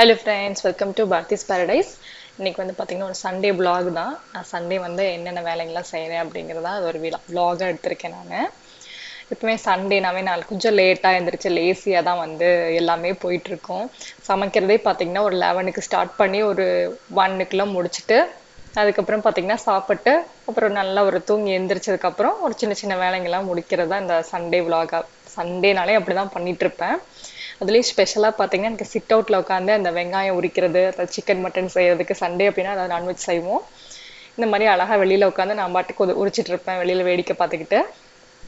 Hello friends welcome to Bharathi's paradise இன்னைக்கு வந்து பார்த்தீங்கன்னா ஒரு சண்டே vlog தான். நான் சண்டே வந்து என்னென்ன வேலைகள்லாம் செய்கிறேன் அப்படிங்கிறதா அது ஒரு vlog-ஆ எடுத்திருக்கேன் நான். எப்பவுமே சண்டேனாவே நான் கொஞ்சம் லேட்டாக எழுந்திரிச்சு லேசியாக தான் வந்து எல்லாமே போயிட்டுருக்கோம். சமைக்கிறதே பார்த்தீங்கன்னா ஒரு லெவனுக்கு ஸ்டார்ட் பண்ணி ஒரு ஒன்னுக்குலாம் முடிச்சுட்டு அதுக்கப்புறம் பார்த்தீங்கன்னா சாப்பிட்டு அப்புறம் நல்லா ஒரு தூங்கி எந்திரிச்சதுக்கப்புறம் ஒரு சின்ன சின்ன வேலைங்கள்லாம் முடிக்கிறதா இந்த சண்டே vlog-ஆ. சண்டேனாலே அப்படி தான் பண்ணிகிட்ருப்பேன் அதுலேயும் ஸ்பெஷலாக பார்த்தீங்கன்னா எனக்கு சிட் அவுட்டில் உட்காந்து அந்த வெங்காயம் உரிக்கிறது சிக்கன் மட்டன் செய்யறதுக்கு சண்டே அப்படின்னா அதாவது நான்வெஜ் செய்வோம். இந்த மாதிரி அழகாக வெளியில் உட்காந்து நான் பாட்டுக்கு உது- உரிச்சிட்டு இருப்பேன் வெளியில் வேடிக்கை பார்த்துக்கிட்டு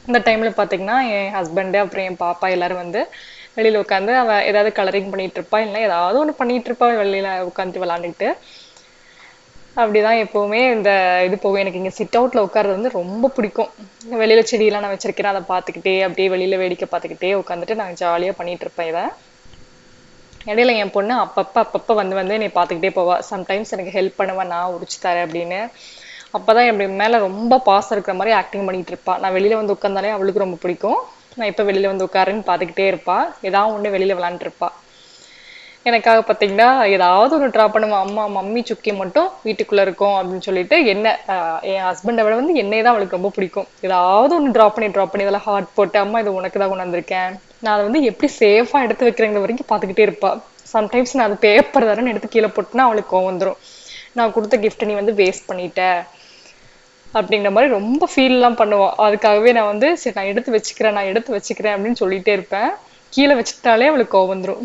இந்த டைமில் பார்த்தீங்கன்னா என் ஹஸ்பண்டு அப்புறம் என் பாப்பா எல்லாரும் வந்து வெளியில் உட்காந்து அவ ஏதாவது கலரிங் பண்ணிட்டு இருப்பா இல்லைன்னா ஏதாவது ஒன்று பண்ணிட்டு இருப்பா வெளியில் உட்காந்து விளாண்டுக்கிட்டு அப்படிதான் எப்பவுமே இந்த இது போகும். எனக்கு இங்க சிட் அவுட்ல உட்கார்றது வந்து ரொம்ப பிடிக்கும். வெளியில செடியெல்லாம் நான் வச்சிருக்கிறேன். அதை பார்த்துக்கிட்டே அப்படியே வெளியில வேடிக்கை பார்த்துக்கிட்டே உட்காந்துட்டு நான் ஜாலியா பண்ணிட்டு இருப்பேன் இதை. இடையில என் பொண்ணு அப்பப்ப அப்பப்ப வந்து வந்து என்னை பார்த்துக்கிட்டே போவா. சம்டைம்ஸ் எனக்கு ஹெல்ப் பண்ணுவா. நான் உரிச்சு தரேன் அப்படின்னு. அப்பதான் என் மேல ரொம்ப பாசம் இருக்கிற மாதிரி ஆக்டிங் பண்ணிட்டு இருப்பா. நான் வெளியில வந்து உட்காந்தாலே அவளுக்கு ரொம்ப பிடிக்கும். நான் இப்ப வெளியில வந்து உட்காருன்னு பார்த்துக்கிட்டே இருப்பா. ஏதாவது ஒண்ணு வெளியில விளாண்டுருப்பா எனக்காக பார்த்தீங்கன்னா ஏதாவது ஒன்று ட்ரா பண்ணுவேன். அம்மா மம்மி சுக்கி மட்டும் வீட்டுக்குள்ளே இருக்கும் அப்படின்னு சொல்லிட்டு என்ன என் ஹஸ்பண்டை விட வந்து என்னை தான் அவளுக்கு ரொம்ப பிடிக்கும். ஏதாவது ஒன்று ட்ரா பண்ணி ட்ரா பண்ணி இதெல்லாம் ஹார்ட் போட்டு அம்மா இது உனக்கு தான் கொண்டு வந்திருக்கேன் நான் அதை வந்து எப்படி சேஃபாக எடுத்து வைக்கிறேங்கிற வரைக்கும் பார்த்துக்கிட்டே இருப்பா. சம்டைம்ஸ் நான் அது பேப்பர் தானே எடுத்து கீழே போட்டுனா அவளுக்கு கோவம் வந்துடும் நான் கொடுத்த கிஃப்ட்டை நீ வந்து வேஸ்ட் பண்ணிட்ட. அப்படிங்கிற மாதிரி ரொம்ப ஃபீல்லாம் பண்ணுவோம் அதுக்காகவே நான் வந்து சரி நான் எடுத்து வச்சுக்கிறேன் நான் எடுத்து வச்சுக்கிறேன் அப்படின்னு சொல்லிட்டே இருப்பேன். கீழே வச்சுட்டாலே அவளுக்கு கோவம் வந்துடும்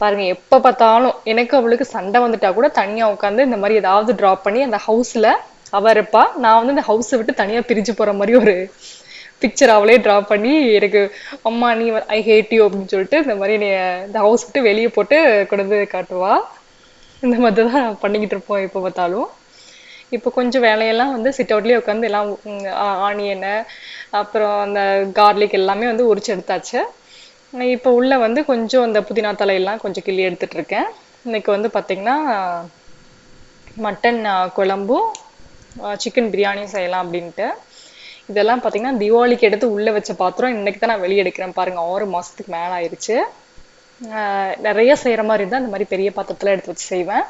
பாருங்க எப்ப பார்த்தாலும் எனக்கு அவளுக்கு சண்டை வந்துட்டா கூட தனியா உட்காந்து இந்த மாதிரி ஏதாவது டிராப் பண்ணி அந்த ஹவுஸ்ல அவ இருப்பா. நான் வந்து இந்த ஹவுஸை விட்டு தனியா பிரிஞ்சு போற மாதிரி ஒரு பிக்சர் அவளே ட்ரா பண்ணி எனக்கு அம்மா நீ ஐ ஹேட் யூ அப்படின்னு சொல்லிட்டு இந்த மாதிரி நீ இந்த ஹவுஸ் விட்டு வெளியே போட்டு கொண்டு வந்து காட்டுவா. இந்த மாதிரி தான் பண்ணிக்கிட்டு இருப்போம் எப்போ பார்த்தாலும். இப்போ கொஞ்சம் வேலையெல்லாம் வந்து சிட் அவுட்லேயே உட்காந்து எல்லாம் ஆனியனை அப்புறம் அந்த கார்லிக் எல்லாமே வந்து உரிச்சு எடுத்தாச்சு. இப்போ உள்ள வந்து கொஞ்சம் அந்த புதினா தலையெல்லாம் கொஞ்சம் கிள்ளி எடுத்துட்டு இருக்கேன். இன்னைக்கு வந்து பார்த்திங்கன்னா மட்டன் குழம்பும் சிக்கன் பிரியாணியும் செய்யலாம் அப்படின்ட்டு. இதெல்லாம் பார்த்திங்கன்னா தீபாவளிக்கு எடுத்து உள்ளே வச்ச பாத்திரம் இன்னைக்கு தான் நான் வெளியே எடுக்கிறேன். பாருங்க ஆறு மாதத்துக்கு மேலே ஆயிடுச்சு நிறைய செய்கிற மாதிரி இருந்தால் இந்த மாதிரி பெரிய பாத்திரத்தில் எடுத்து வச்சு செய்வேன்.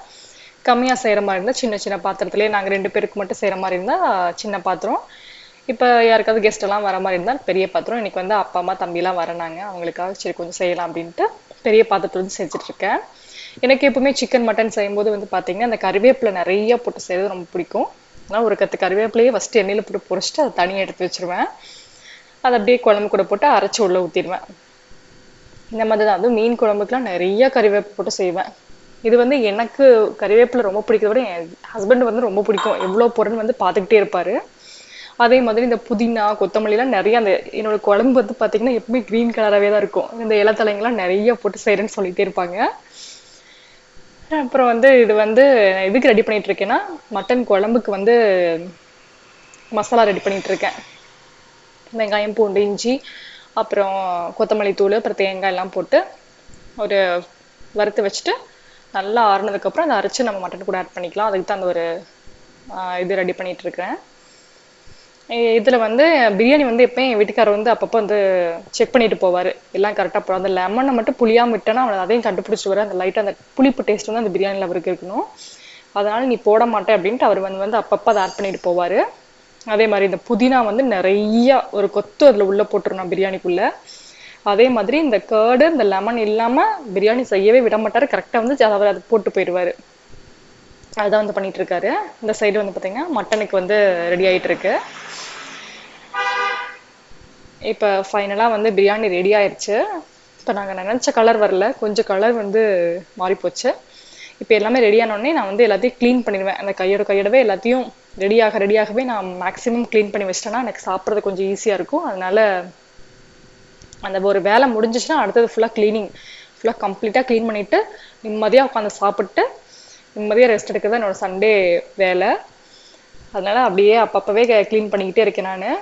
கம்மியாக செய்கிற மாதிரி இருந்தால் சின்ன சின்ன பாத்திரத்துலேயே நாங்கள் ரெண்டு பேருக்கு மட்டும் செய்கிற மாதிரி இருந்தால் சின்ன பாத்திரம். இப்போ யாருக்காவது கெஸ்ட் எல்லாம் வர மாதிரி இருந்தால் பெரிய பாத்திரம். இன்னைக்கு வந்து அப்பா அம்மா தம்பி எல்லாம் வரனாங்க அவங்களுக்காக சரி கொஞ்சம் செய்யலாம் அப்படின்ட்டு பெரிய பாத்திரத்துல வந்து செஞ்சுட்டு இருக்கேன். எனக்கு எப்பவுமே சிக்கன் மட்டன் செய்யும்போது வந்து பாத்தீங்கன்னா அந்த கருவேப்பிலை நிறைய போட்டு செய்யறது ரொம்ப பிடிக்கும். ஆனால் ஒரு கத்து கருவேப்பிலையே ஃபர்ஸ்ட் எண்ணெயில போட்டு பொரிச்சிட்டு அதை தனியாக எடுத்து வச்சிருவேன். அதை அப்படியே குழம்பு கூட போட்டு அரைச்சி உள்ள ஊத்திடுவேன். இந்த மாதிரி தான் அதுவும் மீன் குழம்புக்குலாம் நிறைய கறிவேப்பிலை போட்டு செய்வேன். இது வந்து எனக்கு கறிவேப்பிலை ரொம்ப பிடிக்கிறத விட என் ஹஸ்பண்ட் வந்து ரொம்ப பிடிக்கும். எவ்வளோ பொருள் வந்து பார்த்துக்கிட்டே இருப்பாரு. அதே மாதிரி இந்த புதினா கொத்தமல்லிலாம் நிறைய அந்த என்னோட குழம்பு வந்து பார்த்தீங்கன்னா எப்பவுமே க்ரீன் கலராகவே தான் இருக்கும். இந்த இலத்தலைங்கெல்லாம் நிறைய போட்டு செய்கிறேன்னு சொல்லிட்டே இருப்பாங்க. அப்புறம் வந்து இது வந்து எதுக்கு ரெடி பண்ணிட்டு இருக்கேன்னா மட்டன் குழம்புக்கு வந்து மசாலா ரெடி பண்ணிட்டு இருக்கேன். வெங்காயம் பூண்டு இஞ்சி அப்புறம் கொத்தமல்லி தூள் அப்புறம் தேங்காய் எல்லாம் போட்டு ஒரு வறுத்து வச்சுட்டு நல்லா ஆறுனதுக்கப்புறம் அதை அரைச்சு நம்ம மட்டன் கூட ஆட் பண்ணிக்கலாம். அதுக்கு தான் அந்த ஒரு இது ரெடி பண்ணிட்டு இருக்கிறேன். இதில் வந்து பிரியாணி வந்து எப்பயும் என் வீட்டுக்காரர் வந்து அப்பப்போ வந்து செக் பண்ணிட்டு போவார். எல்லாம் கரெக்டாக போடும். அந்த லெமனை மட்டும் புளியாமல் விட்டேன்னா அவன் அதையும் கண்டுபிடிச்சிட்டு வர அந்த லைட்டாக அந்த புளிப்பு டேஸ்ட் வந்து அந்த பிரியாணியில் அவருக்கு இருக்கணும். அதனால் நீ போட மாட்டேன் அப்படின்ட்டு அவர் வந்து வந்து அப்பப்போ அதை ஆட் பண்ணிட்டு போவார். அதே மாதிரி இந்த புதினா வந்து நிறைய ஒரு கொத்து அதில் உள்ளே போட்டுருணும் பிரியாணிக்குள்ளே. அதே மாதிரி இந்த கேர்டு இந்த லெமன் இல்லாமல் பிரியாணி செய்யவே விட மாட்டார். கரெக்டாக வந்து அவர் அதை போட்டு போயிடுவார். அதுதான் வந்து பண்ணிட்டு இருக்காரு. இந்த சைடு வந்து பார்த்திங்கன்னா மட்டனுக்கு வந்து ரெடி ஆகிட்டு இருக்கு. இப்போ ஃபைனலாக வந்து பிரியாணி ரெடி ஆயிடுச்சு இப்போ நாங்கள் நினச்ச கலர் வரல. கொஞ்சம் கலர் வந்து மாறிப்போச்சு. இப்போ எல்லாமே ரெடியானோடனே உடனே நான் வந்து எல்லாத்தையும் க்ளீன் பண்ணிடுவேன். அந்த கையோட கையோடவே எல்லாத்தையும் ரெடியாக ரெடியாகவே நான் மேக்ஸிமம் க்ளீன் பண்ணி வச்சிட்டேன்னா எனக்கு சாப்பிட்றது கொஞ்சம் ஈஸியாக இருக்கும். அதனால அந்த ஒரு வேலை முடிஞ்சிச்சுன்னா அடுத்தது ஃபுல்லாக க்ளீனிங் ஃபுல்லாக கம்ப்ளீட்டாக க்ளீன் பண்ணிவிட்டு நிம்மதியாக உட்காந்து சாப்பிட்டு நிம்மதியாக ரெஸ்ட் எடுக்கிறது என்னோட சண்டே வேலை. அதனால அப்படியே அப்பப்பவே க்ளீன் பண்ணிக்கிட்டே இருக்கேன் நான்.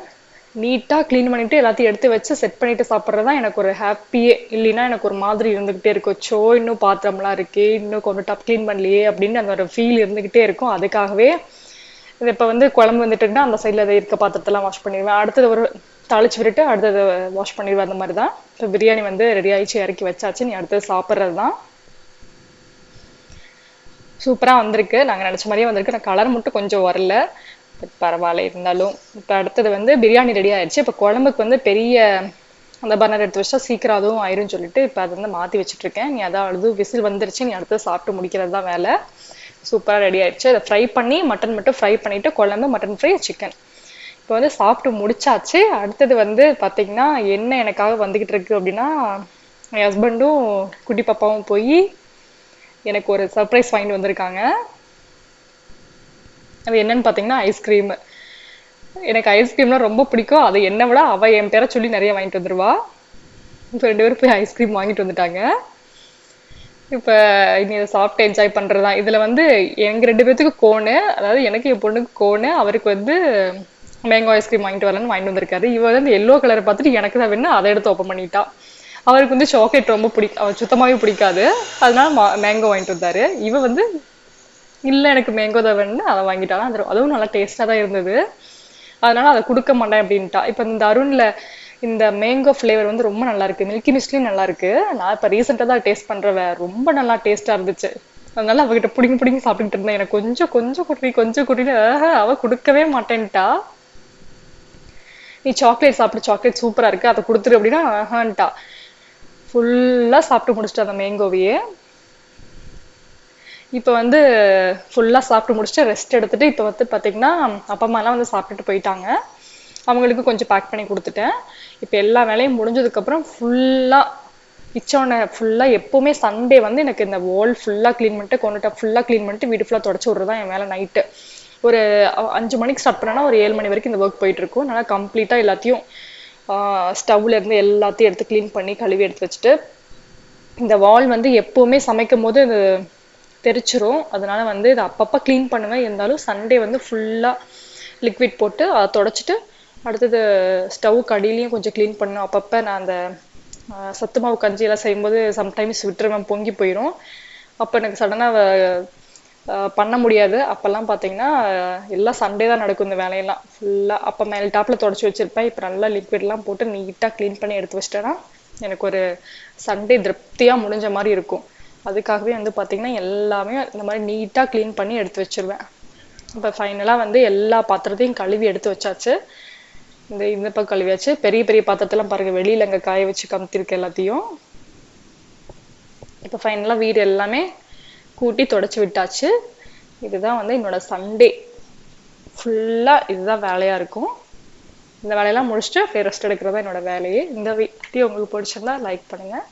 நீட்டாக க்ளீன் பண்ணிட்டு எல்லாத்தையும் எடுத்து வச்சு செட் பண்ணிட்டு சாப்பிட்றது தான் எனக்கு ஒரு ஹாப்பியே இல்லைன்னா எனக்கு ஒரு மாதிரி இருந்துகிட்டே இருக்கும். சோ இன்னும் பாத்திரம்லாம் இருக்குது இன்னும் கொஞ்சம் டாப் க்ளீன் பண்ணலையே அப்படின்னு அந்த ஒரு ஃபீல் இருந்துகிட்டே இருக்கும். அதுக்காகவே இது இப்போ வந்து குழம்பு வந்துட்டுன்னா அந்த சைடில் இருக்க பாத்திரத்தெல்லாம் வாஷ் பண்ணிடுவேன். அடுத்தது ஒரு தாளிச்சு விட்டுட்டு அடுத்தது வாஷ் பண்ணிடுவேன். அந்த மாதிரி தான். இப்போ பிரியாணி வந்து ரெடி ஆயிடுச்சு இறக்கி வச்சாச்சு. நீ அடுத்தது சாப்பிட்றது தான். சூப்பராக வந்திருக்கு. நாங்கள் நினச்ச மாதிரியே வந்திருக்கு. நான் கலர் மட்டும் கொஞ்சம் வரல. பட் பரவாயில்ல இருந்தாலும் இப்போ அடுத்தது வந்து பிரியாணி ரெடி ஆயிடுச்சு. இப்போ குழம்புக்கு வந்து பெரிய அந்த பர்னர் எடுத்து வச்சா சீக்கிரம் அதுவும் ஆயிரும் சொல்லிட்டு இப்போ அதை வந்து மாற்றி வச்சுட்ருக்கேன் நீ அதான் அழுது விசில் வந்துருச்சு நீ அடுத்து சாப்பிட்டு முடிக்கிறது தான் வேலை. சூப்பராக ரெடி ஆயிடுச்சு. அதை ஃப்ரை பண்ணி மட்டன் மட்டும் ஃப்ரை பண்ணிவிட்டு குழம்பு மட்டன் ஃப்ரை சிக்கன் இப்போ வந்து சாப்பிட்டு முடிச்சாச்சு. அடுத்தது வந்து பார்த்தீங்கன்னா என்ன எனக்காக வந்துக்கிட்டு இருக்கு அப்படின்னா என் ஹஸ்பண்டும் குட்டி பாப்பாவும் போய் எனக்கு ஒரு சர்ப்ரைஸ் வாங்கிட்டு வந்திருக்காங்க. அது என்னன்னு பார்த்தீங்கன்னா ஐஸ்கிரீம் எனக்கு ஐஸ்கிரீம்னா ரொம்ப பிடிக்கும். அது என்னை விட அவள் என் பேரை சொல்லி நிறைய வாங்கிட்டு வந்துடுவா இப்போ ரெண்டு பேரும் போய் ஐஸ்கிரீம் வாங்கிட்டு வந்துட்டாங்க. இப்போ இனி இதை சாப்பிட்டு என்ஜாய் பண்ணுறது தான் இதில் வந்து எங்கள் ரெண்டு பேர்த்துக்கு கோனு அதாவது எனக்கு என் பொண்ணுக்கு கோனு அவருக்கு வந்து மேங்கோ ஐஸ்கிரீம் வாங்கிட்டு வரலன்னு வாங்கிட்டு வந்திருக்காரு. இவர் வந்து எல்லோ கலரை பார்த்துட்டு எனக்கு தான் வேணும் அதை எடுத்து ஓப்பன் பண்ணிட்டா. அவருக்கு வந்து சாக்லேட் ரொம்ப பிடிக்கும் அவர் சுத்தமாகவே பிடிக்காது. அதனால மா மேங்கோ வாங்கிட்டு வந்தாரு. இவ வந்து இல்லை எனக்கு மேங்கோ தான் வேணும்னு அதை வாங்கிட்டாலும் அது அதுவும் நல்லா டேஸ்ட்டாக தான் இருந்தது. அதனால அதை கொடுக்க மாட்டேன் அப்படின்ட்டா. இப்போ இந்த அருணில் இந்த மேங்கோ ஃப்ளேவர் வந்து ரொம்ப நல்லா இருக்கு. மில்கி மிஸ்ட்லியும் நல்லா இருக்கு. நான் இப்போ ரீசெண்டாக தான் டேஸ்ட் பண்ணுறவ ரொம்ப நல்லா டேஸ்ட்டாக இருந்துச்சு. அதனால அவகிட்ட பிடிங்கி பிடிங்கி சாப்பிட்டுட்டு இருந்தேன். எனக்கு கொஞ்சம் கொஞ்சம் குட்டி கொஞ்சம் குட்டின்னு அவ கொடுக்கவே மாட்டேன்ட்டா. நீ சாக்லேட் சாப்பிடு சாக்லேட் சூப்பராக இருக்கு. அதை கொடுத்துரு அப்படின்னா ஆஹான்ட்டா. ஃபுல்லாக சாப்பிட்டு முடிச்சிட்டு அந்த மேங்கோவையே இப்போ வந்து ஃபுல்லா சாப்பிட்டு முடிச்சுட்டு ரெஸ்ட் எடுத்துட்டு இப்போ வந்து பாத்தீங்கன்னா அப்பா அம்மாலாம் வந்து சாப்பிட்டுட்டு போயிட்டாங்க. அவங்களுக்கு கொஞ்சம் பேக் பண்ணி கொடுத்துட்டேன். இப்போ எல்லா வேலையும் முடிஞ்சதுக்கப்புறம் ஃபுல்லாக கிச்சனை ஃபுல்லாக எப்போவுமே சண்டே வந்து எனக்கு இந்த வால் ஃபுல்லாக க்ளீன் பண்ணிட்டு கொண்டுட்டா ஃபுல்லாக க்ளீன் பண்ணிட்டு வீடு ஃபுல்லாக தொடச்சி விட்றது தான் என் வேலை நைட்டு ஒரு அஞ்சு மணிக்கு ஸ்டார்ட் பண்ணேன்னா ஒரு ஏழு மணி வரைக்கும் இந்த ஒர்க் போயிட்டு இருக்கும். நல்லா கம்ப்ளீட்டாக எல்லாத்தையும் ஸ்டவ்ல இருந்து எல்லாத்தையும் எடுத்து க்ளீன் பண்ணி கழுவி எடுத்து வச்சுட்டு இந்த வால் வந்து எப்பவுமே சமைக்கும் போது தெரிச்சிரும். அதனால வந்து இதை அப்பப்போ க்ளீன் பண்ணுவேன். இருந்தாலும் சண்டே வந்து ஃபுல்லாக லிக்விட் போட்டு அதை தொடச்சிட்டு அடுத்தது ஸ்டவ் அடியிலையும் கொஞ்சம் க்ளீன் பண்ணும் அப்பப்போ நான் அந்த சத்து மாவு கஞ்சி எல்லாம் செய்யும்போது சம்டைம்ஸ் விட்டுருவேன். பொங்கி போயிடும் அப்போ எனக்கு சடனாக பண்ண முடியாது. அப்போல்லாம் பார்த்தீங்கன்னா எல்லாம் சண்டே தான் நடக்கும் இந்த வேலையெல்லாம். ஃபுல்லாக அப்போ மேல் டாப்பில் தொடச்சி வச்சிருப்பேன். இப்போ நல்லா லிக்விட்லாம் போட்டு நீட்டாக க்ளீன் பண்ணி எடுத்து வச்சிட்டேன்னா எனக்கு ஒரு சண்டே திருப்தியாக முடிஞ்ச மாதிரி இருக்கும். அதுக்காகவே வந்து பார்த்தீங்கன்னா எல்லாமே இந்த மாதிரி நீட்டாக க்ளீன் பண்ணி எடுத்து வச்சிருவேன். இப்போ ஃபைனலாக வந்து எல்லா பாத்திரத்தையும் கழுவி எடுத்து வச்சாச்சு. இந்த இந்த பக்கம் கழுவியாச்சு. பெரிய பெரிய பாத்திரத்தெல்லாம் பாருங்க வெளியில் அங்கே காய வச்சு கமுத்திருக்கு எல்லாத்தையும். இப்போ ஃபைனலாக வீடு எல்லாமே கூட்டி தொடச்சி விட்டாச்சு. இதுதான் வந்து என்னோட சண்டே ஃபுல்லாக இதுதான் வேலையாக இருக்கும். இந்த வேலையெல்லாம் முடிச்சுட்டு அப்படியே ரெஸ்ட் எடுக்கிறது தான் என்னோட வேலையே. இந்த வீடியோ உங்களுக்கு பிடிச்சிருந்தா லைக் பண்ணுங்கள்